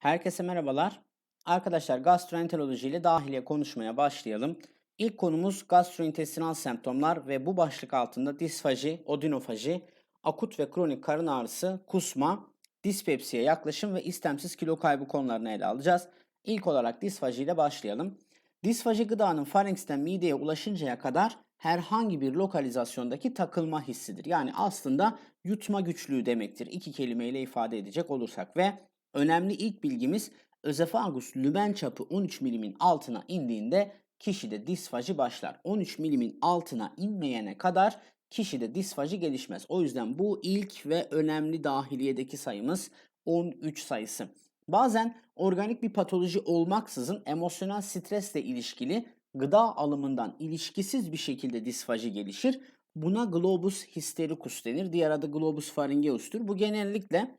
Herkese merhabalar. Arkadaşlar gastroenteroloji ile dahiliye konuşmaya başlayalım. İlk konumuz gastrointestinal semptomlar ve bu başlık altında disfaji, odinofaji, akut ve kronik karın ağrısı, kusma, dispepsiye yaklaşım ve istemsiz kilo kaybı konularını ele alacağız. İlk olarak disfaji ile başlayalım. Disfaji gıdanın faringsten mideye ulaşıncaya kadar herhangi bir lokalizasyondaki takılma hissidir. Yani aslında yutma güçlüğü demektir. İki kelimeyle ifade edecek olursak ve önemli ilk bilgimiz özefagus lümen çapı 13 milimin altına indiğinde kişide disfaji başlar. 13 milimin altına inmeyene kadar kişide disfaji gelişmez. O yüzden bu ilk ve önemli dahiliyedeki sayımız 13 sayısı. Bazen organik bir patoloji olmaksızın emosyonel stresle ilişkili gıda alımından ilişkisiz bir şekilde disfaji gelişir. Buna globus hystericus denir. Diğer adı globus pharyngeus'tur. Bu genellikle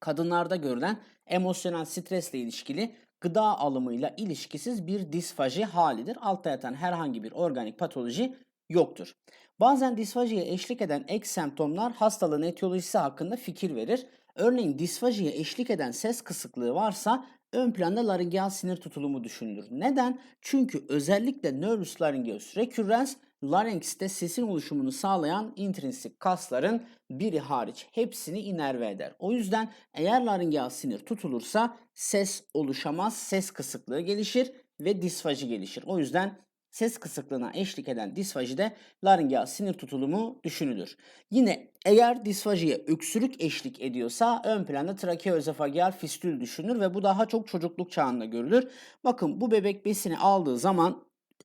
kadınlarda görülen emosyonel stresle ilişkili gıda alımıyla ilişkisiz bir disfaji halidir. Altta yatan herhangi bir organik patoloji yoktur. Bazen disfajiye eşlik eden ek semptomlar hastalığın etiyolojisi hakkında fikir verir. Örneğin disfajiye eşlik eden ses kısıklığı varsa ön planda laringeal sinir tutulumu düşünülür. Neden? Çünkü özellikle nervus laryngeus recurrens larynx'te sesin oluşumunu sağlayan intrinsik kasların biri hariç hepsini inerve eder. O yüzden eğer laringeal sinir tutulursa ses oluşamaz, ses kısıklığı gelişir ve disfaji gelişir. O yüzden ses kısıklığına eşlik eden disfajide laringeal sinir tutulumu düşünülür. Yine eğer disfajiye öksürük eşlik ediyorsa ön planda trakeoezofageal fistül düşünülür ve bu daha çok çocukluk çağında görülür. Bakın bu bebek besini aldığı zaman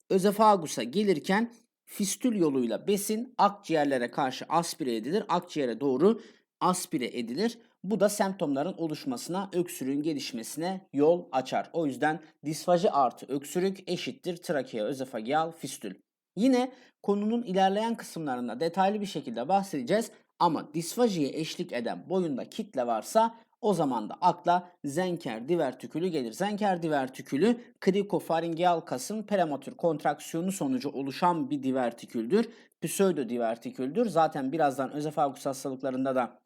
özefagusa gelirken fistül yoluyla besin akciğerlere karşı aspire edilir. Akciğere doğru aspire edilir. Bu da semptomların oluşmasına, öksürüğün gelişmesine yol açar. O yüzden disfaji artı öksürük eşittir trakeoözofageal fistül. Yine konunun ilerleyen kısımlarında detaylı bir şekilde bahsedeceğiz ama disfajiye eşlik eden boyunda kitle varsa o zaman da akla zenker divertikülü gelir. Zenker divertikülü krikofaringeal kasın prematür kontraksiyonu sonucu oluşan bir divertiküldür. Pseudo divertiküldür. Zaten birazdan özefagus hastalıklarında da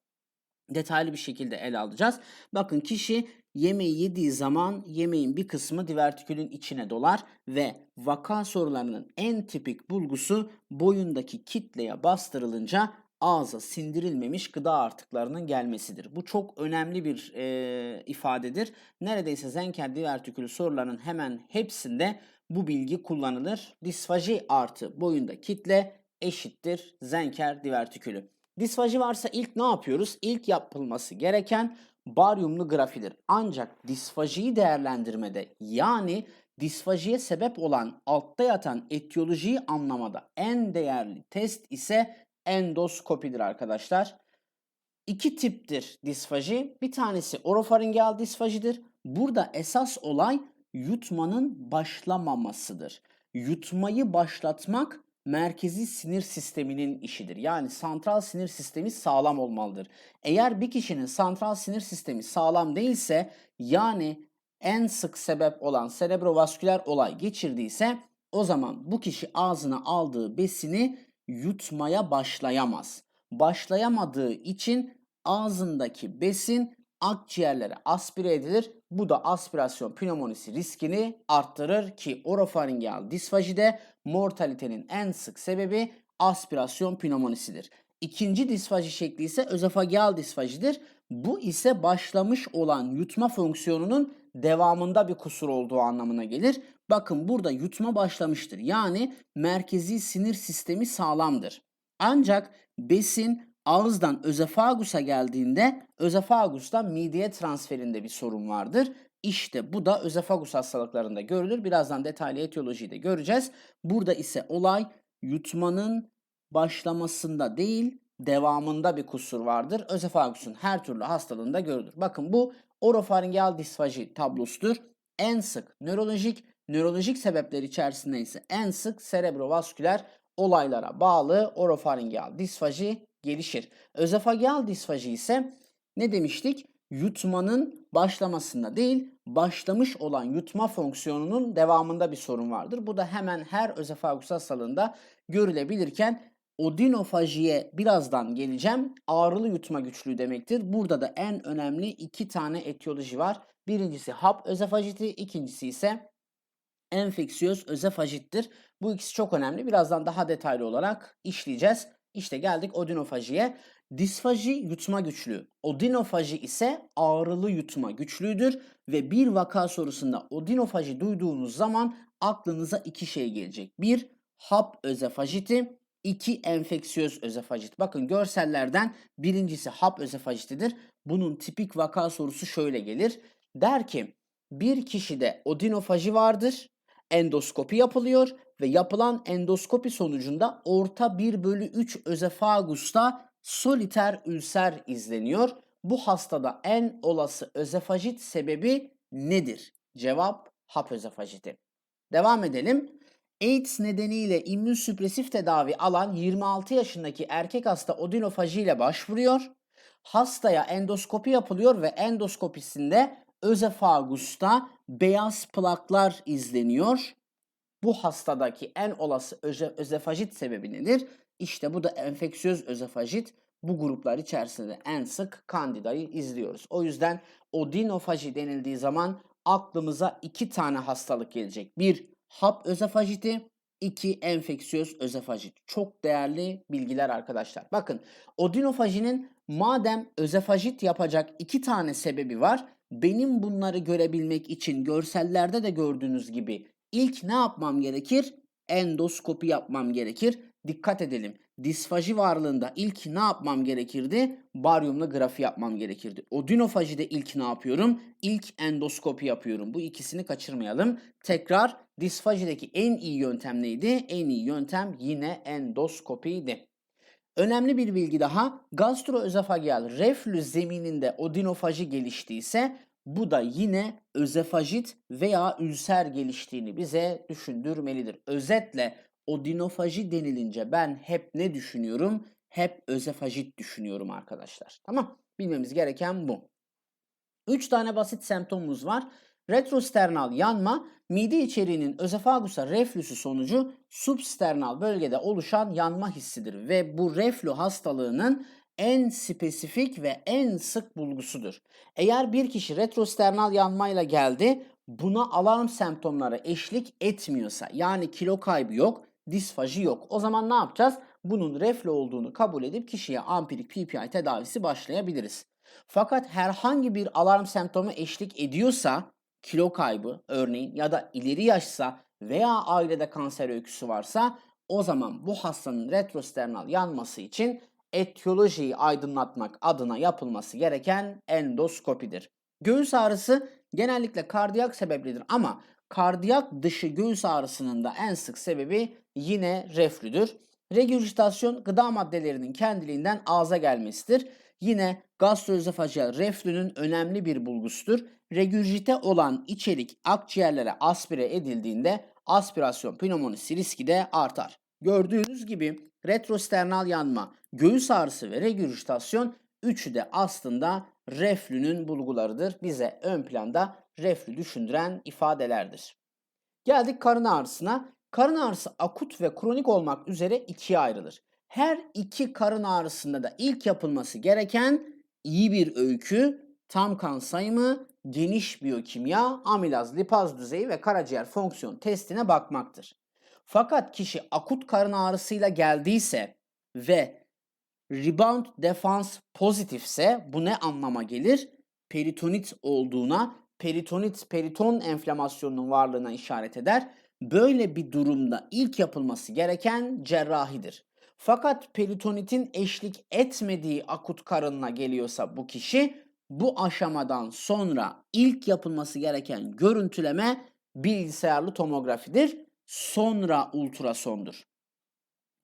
detaylı bir şekilde ele alacağız. Bakın kişi yemeği yediği zaman yemeğin bir kısmı divertikülün içine dolar ve vaka sorularının en tipik bulgusu boyundaki kitleye bastırılınca ağza sindirilmemiş gıda artıklarının gelmesidir. Bu çok önemli bir e, ifadedir. Neredeyse zenker divertikülü soruların hemen hepsinde bu bilgi kullanılır. Disfaji artı boyunda kitle eşittir zenker divertikülü. Disfaji varsa ilk ne yapıyoruz? İlk yapılması gereken baryumlu grafidir. Ancak disfajiyi değerlendirmede yani disfajiye sebep olan altta yatan etiyolojiyi anlamada en değerli test ise endoskopidir arkadaşlar. İki tiptir disfaji. Bir tanesi orofaringeal disfajidir. Burada esas olay yutmanın başlamamasıdır. Yutmayı başlatmak merkezi sinir sisteminin işidir. Yani santral sinir sistemi sağlam olmalıdır. Eğer bir kişinin santral sinir sistemi sağlam değilse yani en sık sebep olan serebrovasküler olay geçirdiyse o zaman bu kişi ağzına aldığı besini yutmaya başlayamaz. Başlayamadığı için ağzındaki besin akciğerlere aspire edilir. Bu da aspirasyon pneumonisi riskini arttırır ki orofaringeal disfajide mortalitenin en sık sebebi aspirasyon pneumonisidir. İkinci disfaji şekli ise özofageal disfajidir. Bu ise başlamış olan yutma fonksiyonunun devamında bir kusur olduğu anlamına gelir. Bakın burada yutma başlamıştır. Yani merkezi sinir sistemi sağlamdır. Ancak besin ağızdan özefagusa geldiğinde özefagustan mideye transferinde bir sorun vardır. İşte bu da özefagus hastalıklarında görülür. Birazdan detaylı etiyolojiyi de göreceğiz. Burada ise olay yutmanın başlamasında değil, devamında bir kusur vardır. Özefagusun her türlü hastalığında görülür. Bakın bu orofaringeal disfaji tablosudur. En sık nörolojik, nörolojik sebepler içerisinde ise en sık serebrovasküler olaylara bağlı orofaringeal disfaji gelişir. Özefageal disfaji ise ne demiştik? Yutmanın başlamasında değil, başlamış olan yutma fonksiyonunun devamında bir sorun vardır. Bu da hemen her özefagus hastalığında görülebilirken Odinofajiye birazdan geleceğim. Ağrılı yutma güçlüğü demektir. Burada da en önemli iki tane etiyoloji var. Birincisi hap özefajiti, ikincisi ise enfeksiyöz özefajittir. Bu ikisi çok önemli. Birazdan daha detaylı olarak işleyeceğiz. İşte geldik odinofajiye. Disfaji yutma güçlüğü. Odinofaji ise ağrılı yutma güçlüğüdür ve bir vaka sorusunda odinofaji duyduğunuz zaman aklınıza iki şey gelecek. Bir, hap özefajiti, iki enfeksiyöz özefajit. Bakın görsellerden birincisi hap özefajitidir. Bunun tipik vaka sorusu şöyle gelir. Der ki bir kişide odinofaji vardır, endoskopi yapılıyor ve yapılan endoskopi sonucunda orta 1 bölü 3 özefagusta soliter ülser izleniyor. Bu hastada en olası özefajit sebebi nedir? Cevap hap özefajiti. Devam edelim. AIDS nedeniyle immünsüpresif tedavi alan 26 yaşındaki erkek hasta odinofaji ile başvuruyor. Hastaya endoskopi yapılıyor ve endoskopisinde özefagusta beyaz plaklar izleniyor. Bu hastadaki en olası öze, özefajit sebebi nedir? İşte bu da enfeksiyöz özefajit. Bu gruplar içerisinde en sık kandidayı izliyoruz. O yüzden odinofaji denildiği zaman aklımıza iki tane hastalık gelecek. Bir hap özefajiti, iki enfeksiyöz özefajit. Çok değerli bilgiler arkadaşlar. Bakın odinofajinin madem özefajit yapacak iki tane sebebi var. Benim bunları görebilmek için görsellerde de gördüğünüz gibi ilk ne yapmam gerekir? Endoskopi yapmam gerekir. Dikkat edelim. Disfaji varlığında ilk ne yapmam gerekirdi? Baryumla grafi yapmam gerekirdi. Odinofajide ilk ne yapıyorum? İlk endoskopi yapıyorum. Bu ikisini kaçırmayalım. Tekrar disfajideki en iyi yöntem neydi? En iyi yöntem yine endoskopiydi. Önemli bir bilgi daha. Gastroözofageal reflü zemininde odinofaji geliştiyse bu da yine özefajit veya ülser geliştiğini bize düşündürmelidir. Özetle odinofaji denilince ben hep ne düşünüyorum? Hep özefajit düşünüyorum arkadaşlar. Tamam? Bilmemiz gereken bu. 3 tane basit semptomumuz var. Retrosternal yanma, mide içeriğinin özefagusa reflüsü sonucu substernal bölgede oluşan yanma hissidir ve bu reflü hastalığının en spesifik ve en sık bulgusudur. Eğer bir kişi retrosternal yanmayla geldi, buna alarm semptomları eşlik etmiyorsa yani kilo kaybı yok, disfaji yok. O zaman ne yapacağız? Bunun reflü olduğunu kabul edip kişiye ampirik PPI tedavisi başlayabiliriz. Fakat herhangi bir alarm semptomu eşlik ediyorsa kilo kaybı örneğin ya da ileri yaşsa veya ailede kanser öyküsü varsa o zaman bu hastanın retrosternal yanması için etiyolojiyi aydınlatmak adına yapılması gereken endoskopidir. Göğüs ağrısı genellikle kardiyak sebeplidir ama kardiyak dışı göğüs ağrısının da en sık sebebi yine reflüdür. Regürjitasyon gıda maddelerinin kendiliğinden ağza gelmesidir. Yine gastroözofajal reflünün önemli bir bulgusudur. Regürjite olan içerik akciğerlere aspire edildiğinde aspirasyon pneumonisi riski de artar. Gördüğünüz gibi retrosternal yanma, göğüs ağrısı ve regürjitasyon üçü de aslında reflünün bulgularıdır. Bize ön planda reflü düşündüren ifadelerdir. Geldik karın ağrısına. Karın ağrısı akut ve kronik olmak üzere ikiye ayrılır. Her iki karın ağrısında da ilk yapılması gereken iyi bir öykü, tam kan sayımı, geniş biyokimya, amilaz, lipaz düzeyi ve karaciğer fonksiyon testine bakmaktır. Fakat kişi akut karın ağrısıyla geldiyse ve rebound defense pozitifse bu ne anlama gelir? Peritonit olduğuna, peritonit periton enflamasyonunun varlığına işaret eder. Böyle bir durumda ilk yapılması gereken cerrahidir. Fakat peritonitin eşlik etmediği akut karınla geliyorsa bu kişi bu aşamadan sonra ilk yapılması gereken görüntüleme bilgisayarlı tomografidir. Sonra ultrasondur.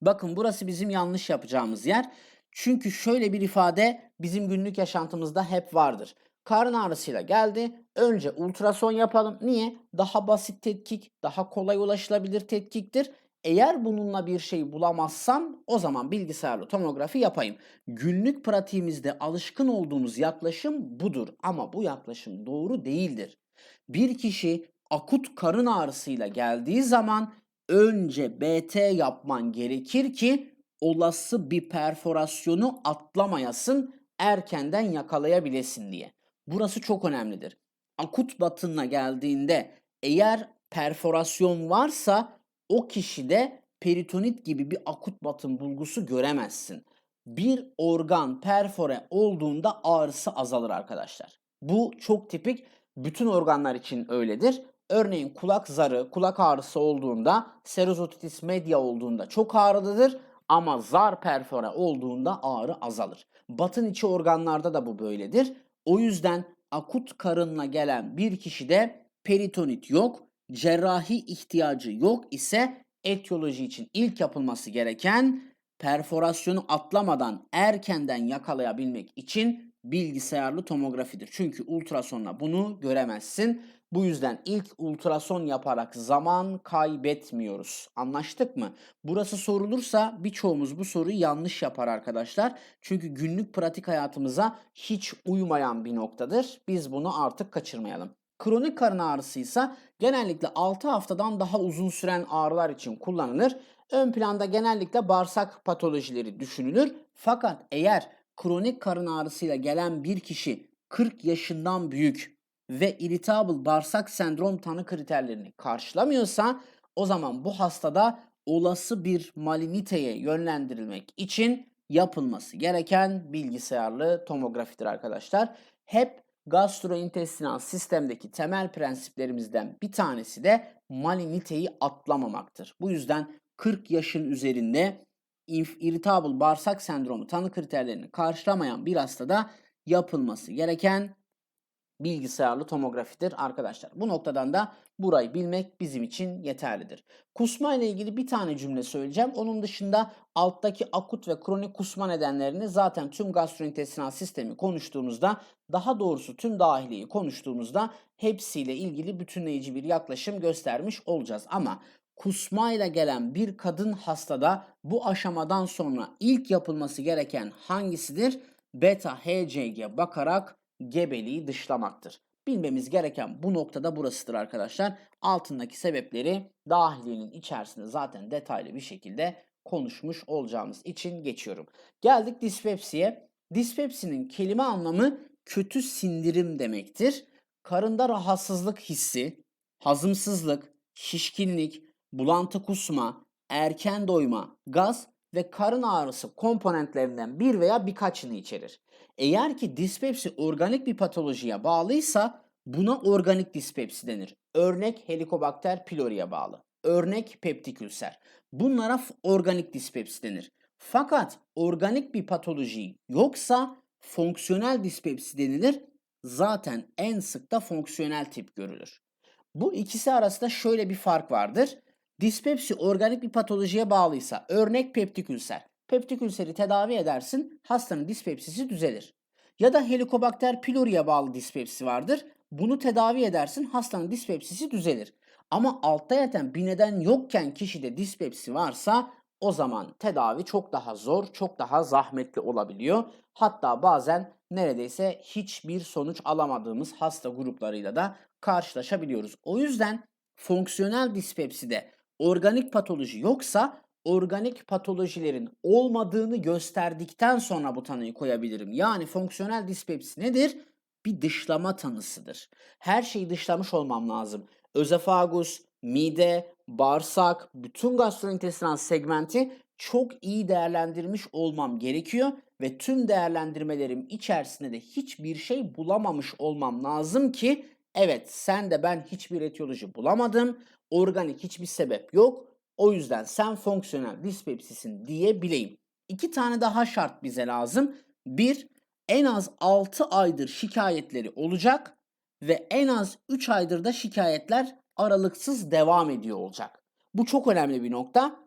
Bakın burası bizim yanlış yapacağımız yer. Çünkü şöyle bir ifade bizim günlük yaşantımızda hep vardır. Karın ağrısıyla geldi. Önce ultrason yapalım. Niye? Daha basit tetkik, daha kolay ulaşılabilir tetkiktir. Eğer bununla bir şey bulamazsam o zaman bilgisayarlı tomografi yapayım. Günlük pratiğimizde alışkın olduğumuz yaklaşım budur ama bu yaklaşım doğru değildir. Bir kişi akut karın ağrısıyla geldiği zaman önce BT yapman gerekir ki olası bir perforasyonu atlamayasın, erkenden yakalayabilesin diye. Burası çok önemlidir. Akut batınla geldiğinde eğer perforasyon varsa o kişide peritonit gibi bir akut batın bulgusu göremezsin. Bir organ perfore olduğunda ağrısı azalır arkadaşlar. Bu çok tipik bütün organlar için öyledir. Örneğin kulak zarı, kulak ağrısı olduğunda, serozotitis media olduğunda çok ağrılıdır ama zar perfore olduğunda ağrı azalır. Batın içi organlarda da bu böyledir. O yüzden akut karınla gelen bir kişide peritonit yok, cerrahi ihtiyacı yok ise etiyoloji için ilk yapılması gereken perforasyonu atlamadan erkenden yakalayabilmek için bilgisayarlı tomografidir. Çünkü ultrasonla bunu göremezsin. Bu yüzden ilk ultrason yaparak zaman kaybetmiyoruz. Anlaştık mı? Burası sorulursa birçoğumuz bu soruyu yanlış yapar arkadaşlar. Çünkü günlük pratik hayatımıza hiç uymayan bir noktadır. Biz bunu artık kaçırmayalım. Kronik karın ağrısı ise genellikle 6 haftadan daha uzun süren ağrılar için kullanılır. Ön planda genellikle bağırsak patolojileri düşünülür. Fakat eğer kronik karın ağrısıyla gelen bir kişi 40 yaşından büyük ve irritable bağırsak sendrom tanı kriterlerini karşılamıyorsa o zaman bu hastada olası bir maliniteye yönlendirilmek için yapılması gereken bilgisayarlı tomografidir arkadaşlar. Hep gastrointestinal sistemdeki temel prensiplerimizden bir tanesi de maliniteyi atlamamaktır. Bu yüzden 40 yaşın üzerinde irritable bağırsak sendromu tanı kriterlerini karşılamayan bir hastada yapılması gereken bilgisayarlı tomografidir arkadaşlar. Bu noktadan da burayı bilmek bizim için yeterlidir. Kusma ile ilgili bir tane cümle söyleyeceğim. Onun dışında alttaki akut ve kronik kusma nedenlerini zaten tüm gastrointestinal sistemi konuştuğumuzda daha doğrusu tüm dahiliyi konuştuğumuzda hepsiyle ilgili bütünleyici bir yaklaşım göstermiş olacağız. Ama kusmayla gelen bir kadın hastada bu aşamadan sonra ilk yapılması gereken hangisidir? Beta HCG bakarak gebeliği dışlamaktır. Bilmemiz gereken bu noktada burasıdır arkadaşlar. Altındaki sebepleri dahiliyenin içerisinde zaten detaylı bir şekilde konuşmuş olacağımız için geçiyorum. Geldik dispepsiye. Dispepsinin kelime anlamı kötü sindirim demektir. Karında rahatsızlık hissi, hazımsızlık, şişkinlik, bulantı kusma, erken doyma, gaz ve karın ağrısı komponentlerinden bir veya birkaçını içerir. Eğer ki dispepsi organik bir patolojiye bağlıysa buna organik dispepsi denir. Örnek Helicobacter pylori'ye bağlı. Örnek peptik ülser. Bunlara organik dispepsi denir. Fakat organik bir patoloji yoksa fonksiyonel dispepsi denilir. Zaten en sık da fonksiyonel tip görülür. Bu ikisi arasında şöyle bir fark vardır. Dispepsi organik bir patolojiye bağlıysa örnek peptik ülser. Peptik ülseri tedavi edersin, hastanın dispepsisi düzelir. Ya da Helicobacter pylori'ye bağlı dispepsi vardır. Bunu tedavi edersin, hastanın dispepsisi düzelir. Ama altta yatan bir neden yokken kişide dispepsi varsa o zaman tedavi çok daha zor, çok daha zahmetli olabiliyor. Hatta bazen neredeyse hiçbir sonuç alamadığımız hasta gruplarıyla da karşılaşabiliyoruz. O yüzden fonksiyonel dispepside organik patoloji yoksa organik patolojilerin olmadığını gösterdikten sonra bu tanıyı koyabilirim. Yani fonksiyonel dispepsi nedir? Bir dışlama tanısıdır. Her şeyi dışlamış olmam lazım. Özefagus, mide, bağırsak, bütün gastrointestinal segmenti çok iyi değerlendirmiş olmam gerekiyor ve tüm değerlendirmelerim içerisinde de hiçbir şey bulamamış olmam lazım ki evet sen de ben hiçbir etiyoloji bulamadım. Organik hiçbir sebep yok. O yüzden sen fonksiyonel dispepsisin diyebileyim. İki tane daha şart bize lazım. Bir, en az 6 aydır şikayetleri olacak ve en az 3 aydır da şikayetler aralıksız devam ediyor olacak. Bu çok önemli bir nokta.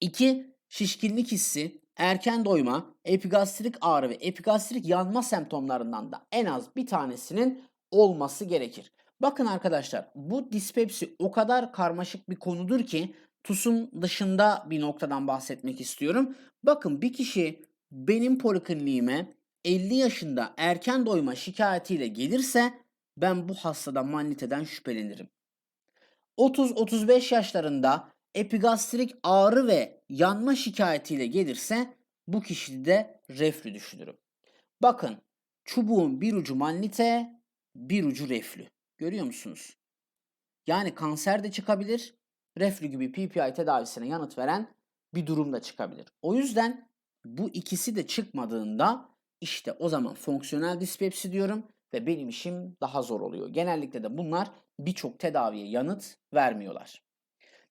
İki, şişkinlik hissi, erken doyma, epigastrik ağrı ve epigastrik yanma semptomlarından da en az bir tanesinin olması gerekir. Bakın arkadaşlar bu dispepsi o kadar karmaşık bir konudur ki TUS'un dışında bir noktadan bahsetmek istiyorum. Bakın bir kişi benim polikliniğime 50 yaşında erken doyma şikayetiyle gelirse ben bu hastada manniteden şüphelenirim. 30-35 yaşlarında Epigastrik ağrı ve yanma şikayetiyle gelirse bu kişide reflü düşünürüm. Bakın çubuğun bir ucu mannite, bir ucu reflü. Görüyor musunuz? Yani kanser de çıkabilir, reflü gibi PPI tedavisine yanıt veren bir durum da çıkabilir. O yüzden bu ikisi de çıkmadığında işte o zaman fonksiyonel dispepsi diyorum ve benim işim daha zor oluyor. Genellikle de bunlar birçok tedaviye yanıt vermiyorlar.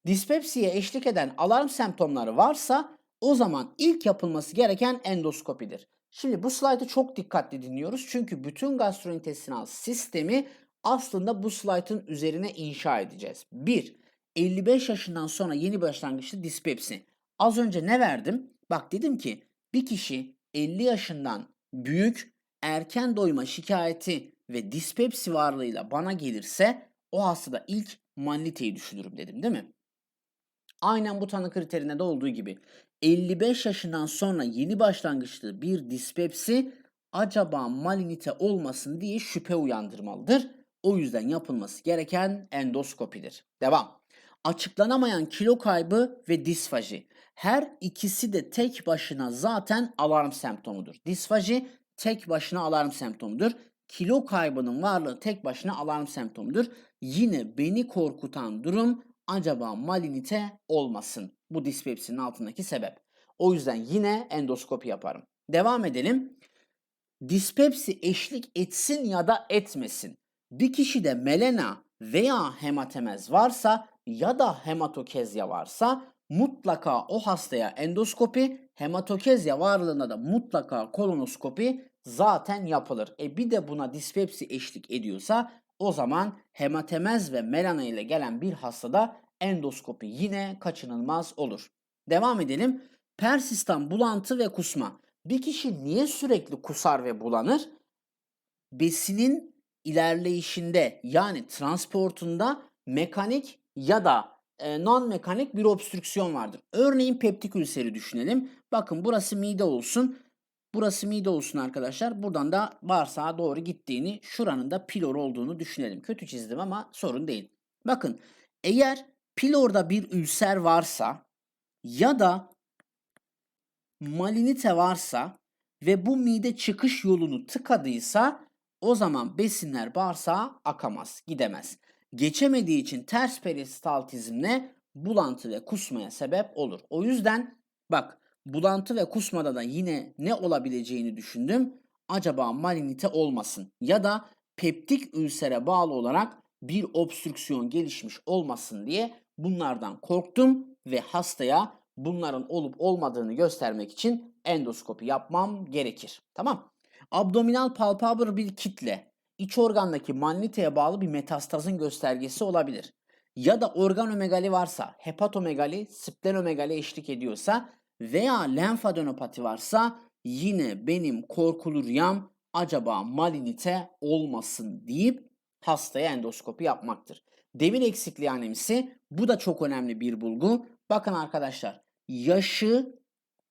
Dispepsiye eşlik eden alarm semptomları varsa o zaman ilk yapılması gereken endoskopidir. Şimdi bu slaytı çok dikkatli dinliyoruz çünkü bütün gastrointestinal sistemi aslında bu slaytın üzerine inşa edeceğiz. 1. 55 yaşından sonra yeni başlangıçlı dispepsi. Az önce ne verdim? Bak dedim ki bir kişi 50 yaşından büyük erken doyma şikayeti ve dispepsi varlığıyla bana gelirse o hastada ilk manniteyi düşünürüm dedim değil mi? Aynen bu tanı kriterinde de olduğu gibi 55 yaşından sonra yeni başlangıçlı bir dispepsi acaba malinite olmasın diye şüphe uyandırmalıdır. O yüzden yapılması gereken endoskopidir. Devam. Açıklanamayan kilo kaybı ve disfaji. Her ikisi de tek başına zaten alarm semptomudur. Disfaji tek başına alarm semptomudur. Kilo kaybının varlığı tek başına alarm semptomudur. Yine beni korkutan durum acaba malinite olmasın. Bu dispepsinin altındaki sebep. O yüzden yine endoskopi yaparım. Devam edelim. Dispepsi eşlik etsin ya da etmesin. Bir kişide melena veya hematemez varsa ya da hematokezya varsa mutlaka o hastaya endoskopi, hematokezya varlığında da mutlaka kolonoskopi zaten yapılır. E bir de buna dispepsi eşlik ediyorsa o zaman hematemez ve melana ile gelen bir hastada endoskopi yine kaçınılmaz olur. Devam edelim. Persistan bulantı ve kusma. Bir kişi niye sürekli kusar ve bulanır? Besinin ilerleyişinde yani transportunda mekanik ya da e, non-mekanik bir obstrüksiyon vardır. Örneğin peptik ülseri düşünelim. Bakın burası mide olsun. Burası mide olsun arkadaşlar. Buradan da bağırsağa doğru gittiğini, şuranın da pilor olduğunu düşünelim. Kötü çizdim ama sorun değil. Bakın eğer pilorda bir ülser varsa ya da malinite varsa ve bu mide çıkış yolunu tıkadıysa o zaman besinler bağırsağa akamaz, gidemez. Geçemediği için ters peristaltizmle bulantı ve kusmaya sebep olur. O yüzden bak bulantı ve kusmada da yine ne olabileceğini düşündüm. Acaba malinite olmasın ya da peptik ülsere bağlı olarak bir obstrüksiyon gelişmiş olmasın diye bunlardan korktum ve hastaya bunların olup olmadığını göstermek için endoskopi yapmam gerekir. Tamam. Abdominal palpabr bir kitle iç organdaki manniteye bağlı bir metastazın göstergesi olabilir. Ya da organomegali varsa, hepatomegali, splenomegali eşlik ediyorsa veya lenfadenopati varsa yine benim korkulu rüyam acaba malinite olmasın deyip hastaya endoskopi yapmaktır. Demir eksikliği anemisi bu da çok önemli bir bulgu. Bakın arkadaşlar yaşı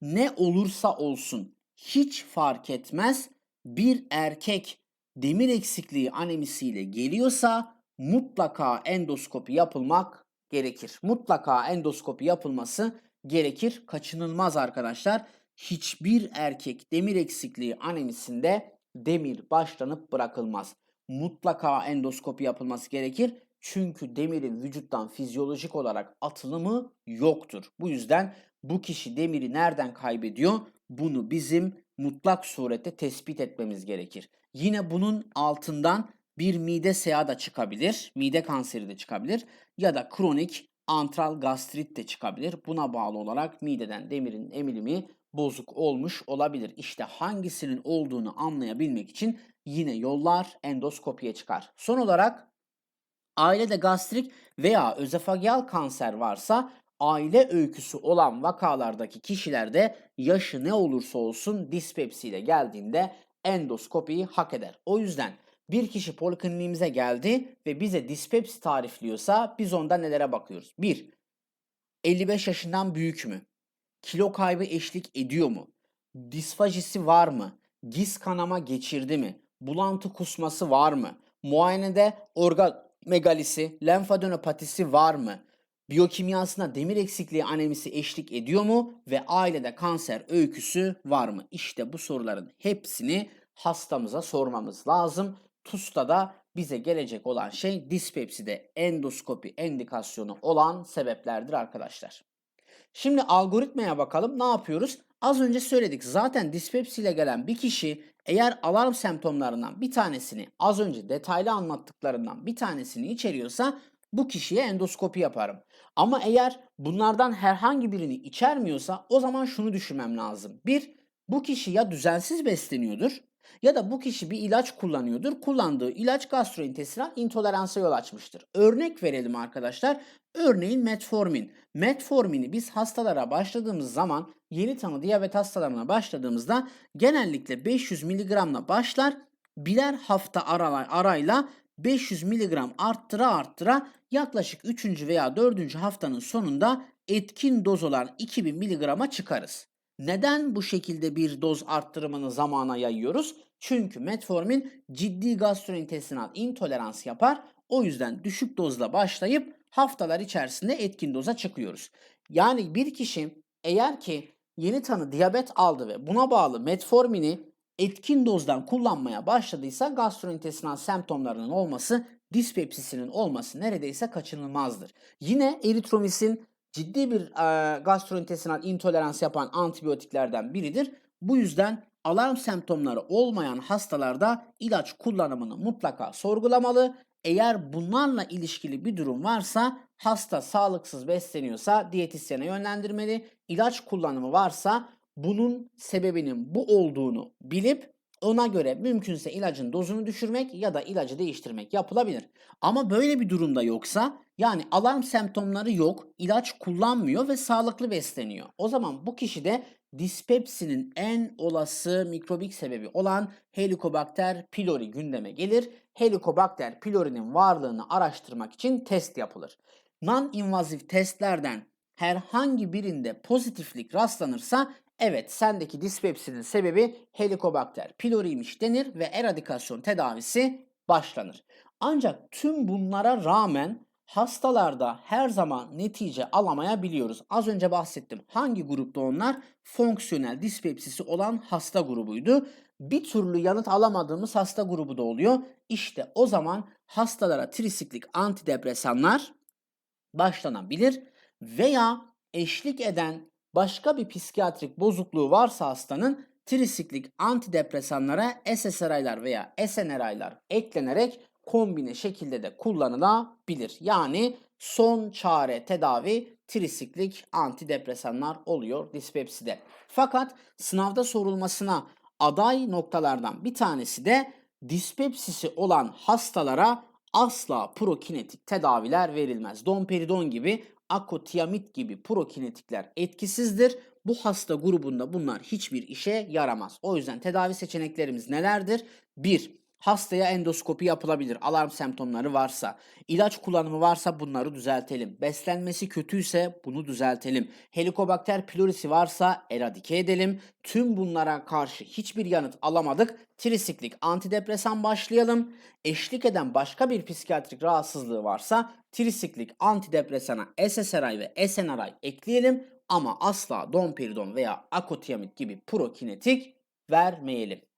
ne olursa olsun hiç fark etmez bir erkek demir eksikliği anemisiyle geliyorsa mutlaka endoskopi yapılmak gerekir. Mutlaka endoskopi yapılması gerekir. Kaçınılmaz arkadaşlar. Hiçbir erkek demir eksikliği anemisinde demir başlanıp bırakılmaz. Mutlaka endoskopi yapılması gerekir. Çünkü demirin vücuttan fizyolojik olarak atılımı yoktur. Bu yüzden bu kişi demiri nereden kaybediyor? Bunu bizim mutlak surette tespit etmemiz gerekir. Yine bunun altından bir mide seyağı da çıkabilir. Mide kanseri de çıkabilir. Ya da kronik antral gastrit de çıkabilir. Buna bağlı olarak mideden demirin emilimi bozuk olmuş olabilir. İşte hangisinin olduğunu anlayabilmek için yine yollar endoskopiye çıkar. Son olarak ailede gastrik veya özefagyal kanser varsa aile öyküsü olan vakalardaki kişilerde yaşı ne olursa olsun dispepsiyle geldiğinde endoskopiyi hak eder. O yüzden bir kişi polikliniğimize geldi ve bize dispepsi tarifliyorsa biz onda nelere bakıyoruz? 1. 55 yaşından büyük mü? Kilo kaybı eşlik ediyor mu? Disfajisi var mı? Giz kanama geçirdi mi? Bulantı kusması var mı? Muayenede organ megalisi, lenfadenopatisi var mı? Biyokimyasına demir eksikliği anemisi eşlik ediyor mu ve ailede kanser öyküsü var mı? İşte bu soruların hepsini hastamıza sormamız lazım. TUS'ta da bize gelecek olan şey dispepside endoskopi endikasyonu olan sebeplerdir arkadaşlar. Şimdi algoritmaya bakalım. Ne yapıyoruz? Az önce söyledik. Zaten dispepsiyle gelen bir kişi eğer alarm semptomlarından bir tanesini az önce detaylı anlattıklarından bir tanesini içeriyorsa bu kişiye endoskopi yaparım. Ama eğer bunlardan herhangi birini içermiyorsa o zaman şunu düşünmem lazım. Bir, bu kişi ya düzensiz besleniyordur ya da bu kişi bir ilaç kullanıyordur. Kullandığı ilaç gastrointestinal intoleransa yol açmıştır. Örnek verelim arkadaşlar. Örneğin metformin. Metformini biz hastalara başladığımız zaman yeni tanı diyabet hastalarına başladığımızda genellikle 500 mg'la başlar. Birer hafta arayla 500 mg arttıra arttıra yaklaşık 3. veya 4. haftanın sonunda etkin doz olan 2000 mg'a çıkarız. Neden bu şekilde bir doz arttırımını zamana yayıyoruz? Çünkü metformin ciddi gastrointestinal intolerans yapar. O yüzden düşük dozla başlayıp haftalar içerisinde etkin doza çıkıyoruz. Yani bir kişi eğer ki yeni tanı diyabet aldı ve buna bağlı metformini etkin dozdan kullanmaya başladıysa gastrointestinal semptomlarının olması, dispepsisinin olması neredeyse kaçınılmazdır. Yine eritromisin ciddi bir e, gastrointestinal intolerans yapan antibiyotiklerden biridir. Bu yüzden alarm semptomları olmayan hastalarda ilaç kullanımını mutlaka sorgulamalı. Eğer bunlarla ilişkili bir durum varsa hasta sağlıksız besleniyorsa diyetisyene yönlendirmeli. İlaç kullanımı varsa bunun sebebinin bu olduğunu bilip ona göre mümkünse ilacın dozunu düşürmek ya da ilacı değiştirmek yapılabilir. Ama böyle bir durumda yoksa yani alarm semptomları yok, ilaç kullanmıyor ve sağlıklı besleniyor. O zaman bu kişide dispepsinin en olası mikrobik sebebi olan Helicobacter pylori gündeme gelir. Helicobacter pylori'nin varlığını araştırmak için test yapılır. Non-invazif testlerden herhangi birinde pozitiflik rastlanırsa evet sendeki dispepsinin sebebi Helicobacter pylori'ymiş denir ve eradikasyon tedavisi başlanır. Ancak tüm bunlara rağmen hastalarda her zaman netice alamayabiliyoruz. Az önce bahsettim. Hangi grupta onlar? Fonksiyonel dispepsisi olan hasta grubuydu. Bir türlü yanıt alamadığımız hasta grubu da oluyor. İşte o zaman hastalara trisiklik antidepresanlar başlanabilir veya eşlik eden başka bir psikiyatrik bozukluğu varsa hastanın trisiklik antidepresanlara SSRI'lar veya SNRI'lar eklenerek kombine şekilde de kullanılabilir. Yani son çare tedavi trisiklik antidepresanlar oluyor dispepside. Fakat sınavda sorulmasına aday noktalardan bir tanesi de dispepsisi olan hastalara asla prokinetik tedaviler verilmez. Domperidon gibi, akotiamit gibi prokinetikler etkisizdir. Bu hasta grubunda bunlar hiçbir işe yaramaz. O yüzden tedavi seçeneklerimiz nelerdir? 1. Hastaya endoskopi yapılabilir alarm semptomları varsa. ilaç kullanımı varsa bunları düzeltelim. Beslenmesi kötüyse bunu düzeltelim. Helikobakter pylorisi varsa eradike edelim. Tüm bunlara karşı hiçbir yanıt alamadık. Trisiklik antidepresan başlayalım. Eşlik eden başka bir psikiyatrik rahatsızlığı varsa trisiklik antidepresana SSRI ve SNRI ekleyelim ama asla domperidon veya akotiamit gibi prokinetik vermeyelim.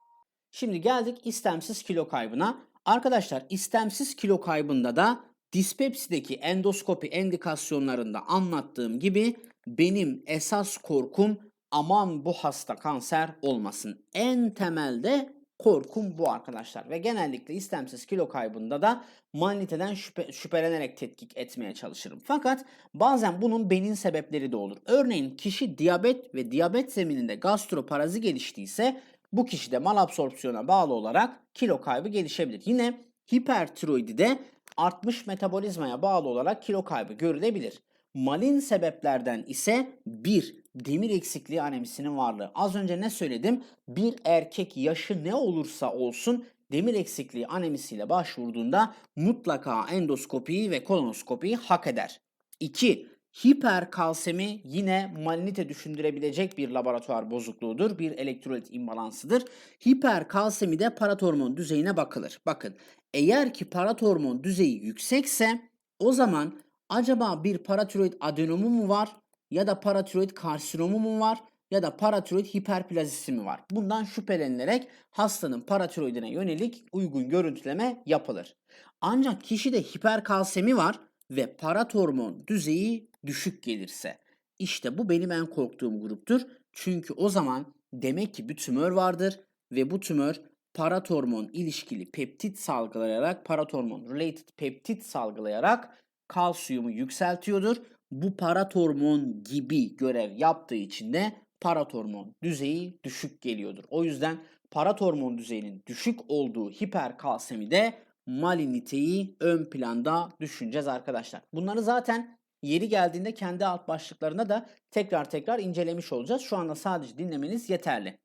Şimdi geldik istemsiz kilo kaybına. Arkadaşlar istemsiz kilo kaybında da dispepsideki endoskopi endikasyonlarında anlattığım gibi benim esas korkum aman bu hasta kanser olmasın. En temelde korkum bu arkadaşlar ve genellikle istemsiz kilo kaybında da maliteden şüphe, şüphelenerek tetkik etmeye çalışırım. Fakat bazen bunun benin sebepleri de olur. Örneğin kişi diyabet ve diyabet zemininde gastroparazi geliştiyse bu kişide malabsorpsiyona bağlı olarak kilo kaybı gelişebilir. Yine hipertiroidide artmış metabolizmaya bağlı olarak kilo kaybı görülebilir. Malin sebeplerden ise bir demir eksikliği anemisinin varlığı. Az önce ne söyledim? Bir erkek yaşı ne olursa olsun demir eksikliği anemisiyle başvurduğunda mutlaka endoskopiyi ve kolonoskopiyi hak eder. 2. Hiperkalsemi yine malinite düşündürebilecek bir laboratuvar bozukluğudur. Bir elektrolit imbalansıdır. Hiperkalsemi de paratormon düzeyine bakılır. Bakın eğer ki paratormon düzeyi yüksekse o zaman Acaba bir paratiroid adenomu mu var ya da paratiroid karsinomu mu var ya da paratiroid hiperplazisi mi var? Bundan şüphelenilerek hastanın paratiroidine yönelik uygun görüntüleme yapılır. Ancak kişide hiperkalsemi var ve paratormon düzeyi düşük gelirse işte bu benim en korktuğum gruptur. Çünkü o zaman demek ki bir tümör vardır ve bu tümör paratormon ilişkili peptit salgılayarak paratormon related peptit salgılayarak kalsiyumu yükseltiyordur. Bu paratormon gibi görev yaptığı için de paratormon düzeyi düşük geliyordur. O yüzden paratormon düzeyinin düşük olduğu hiperkalsemide maliniteyi ön planda düşüneceğiz arkadaşlar. Bunları zaten yeri geldiğinde kendi alt başlıklarında da tekrar tekrar incelemiş olacağız. Şu anda sadece dinlemeniz yeterli.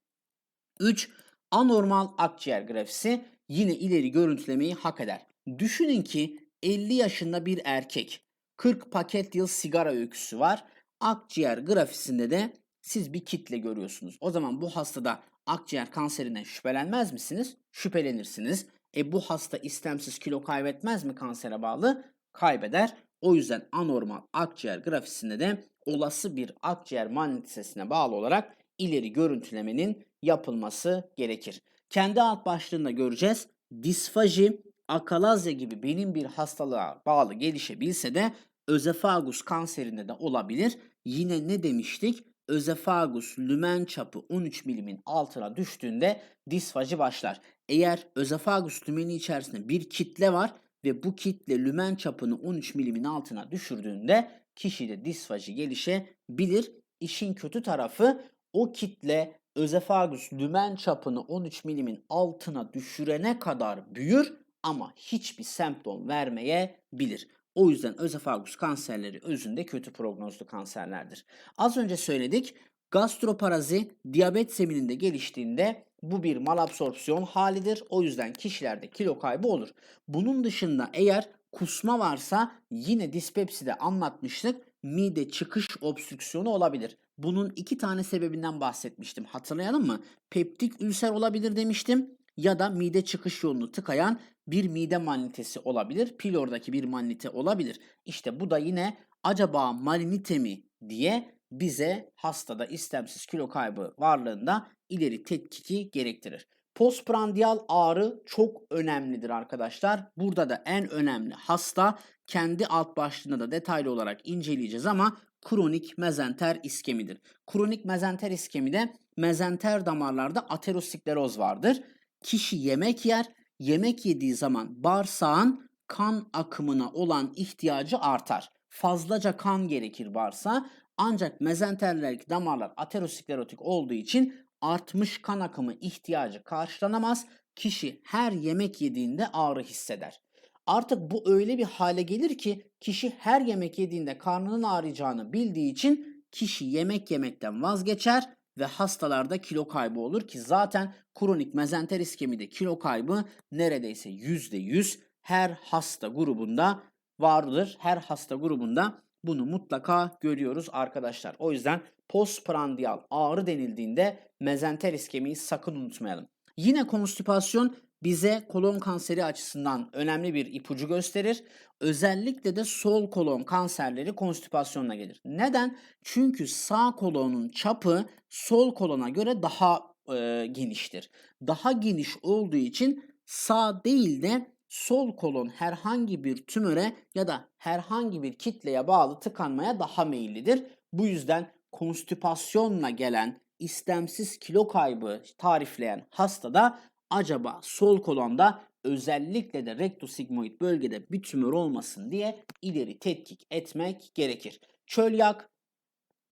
3. Anormal akciğer grafisi yine ileri görüntülemeyi hak eder. Düşünün ki 50 yaşında bir erkek 40 paket yıl sigara öyküsü var. Akciğer grafisinde de siz bir kitle görüyorsunuz. O zaman bu hastada akciğer kanserinden şüphelenmez misiniz? Şüphelenirsiniz. E bu hasta istemsiz kilo kaybetmez mi kansere bağlı? Kaybeder. O yüzden anormal akciğer grafisinde de olası bir akciğer manyetizesine bağlı olarak ileri görüntülemenin yapılması gerekir. Kendi alt başlığında göreceğiz. Disfaji, akalazya gibi benim bir hastalığa bağlı gelişebilse de özefagus kanserinde de olabilir. Yine ne demiştik? Özefagus lümen çapı 13 milimin altına düştüğünde disfaji başlar. Eğer özefagus lümeni içerisinde bir kitle var ve bu kitle lümen çapını 13 milimin altına düşürdüğünde kişide disfaji gelişebilir. İşin kötü tarafı o kitle özefagus lümen çapını 13 milimin altına düşürene kadar büyür ama hiçbir semptom vermeyebilir. O yüzden özefagus kanserleri özünde kötü prognozlu kanserlerdir. Az önce söyledik gastroparazi diyabet zemininde geliştiğinde bu bir malabsorpsiyon halidir. O yüzden kişilerde kilo kaybı olur. Bunun dışında eğer kusma varsa yine dispepside anlatmıştık. Mide çıkış obstrüksiyonu olabilir. Bunun iki tane sebebinden bahsetmiştim. Hatırlayalım mı? Peptik ülser olabilir demiştim ya da mide çıkış yolunu tıkayan bir mide mannitesi olabilir. Pilordaki bir mannite olabilir. İşte bu da yine acaba malinite mi diye bize hastada istemsiz kilo kaybı varlığında ileri tetkiki gerektirir. Postprandial ağrı çok önemlidir arkadaşlar. Burada da en önemli hasta kendi alt başlığında da detaylı olarak inceleyeceğiz ama kronik mezenter iskemidir. Kronik mezenter iskemide mezenter damarlarda ateroskleroz vardır. Kişi yemek yer, yemek yediği zaman bağırsağın kan akımına olan ihtiyacı artar. Fazlaca kan gerekir bağırsağa ancak mezenterlerdeki damarlar aterosklerotik olduğu için artmış kan akımı ihtiyacı karşılanamaz. Kişi her yemek yediğinde ağrı hisseder. Artık bu öyle bir hale gelir ki kişi her yemek yediğinde karnının ağrıyacağını bildiği için kişi yemek yemekten vazgeçer ve hastalarda kilo kaybı olur ki zaten kronik mezenter iskemide kilo kaybı neredeyse %100 her hasta grubunda vardır. Her hasta grubunda bunu mutlaka görüyoruz arkadaşlar. O yüzden postprandial ağrı denildiğinde mezenter iskemiyi sakın unutmayalım. Yine konstipasyon bize kolon kanseri açısından önemli bir ipucu gösterir. Özellikle de sol kolon kanserleri konstipasyonla gelir. Neden? Çünkü sağ kolonun çapı sol kolona göre daha e, geniştir. Daha geniş olduğu için sağ değil de sol kolon herhangi bir tümöre ya da herhangi bir kitleye bağlı tıkanmaya daha meyillidir. Bu yüzden konstipasyonla gelen istemsiz kilo kaybı tarifleyen hastada acaba sol kolonda özellikle de rektosigmoid bölgede bir tümör olmasın diye ileri tetkik etmek gerekir. Çölyak,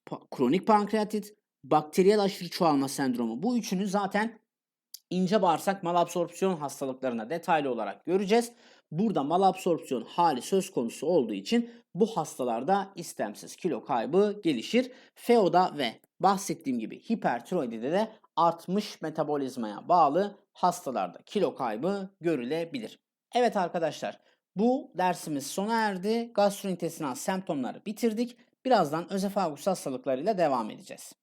pa- kronik pankreatit, bakteriyel aşırı çoğalma sendromu bu üçünü zaten ince bağırsak malabsorpsiyon hastalıklarına detaylı olarak göreceğiz. Burada malabsorpsiyon hali söz konusu olduğu için bu hastalarda istemsiz kilo kaybı gelişir. FEO'da ve bahsettiğim gibi hipertiroidide de artmış metabolizmaya bağlı hastalarda kilo kaybı görülebilir. Evet arkadaşlar bu dersimiz sona erdi. Gastrointestinal semptomları bitirdik. Birazdan özefagus hastalıklarıyla devam edeceğiz.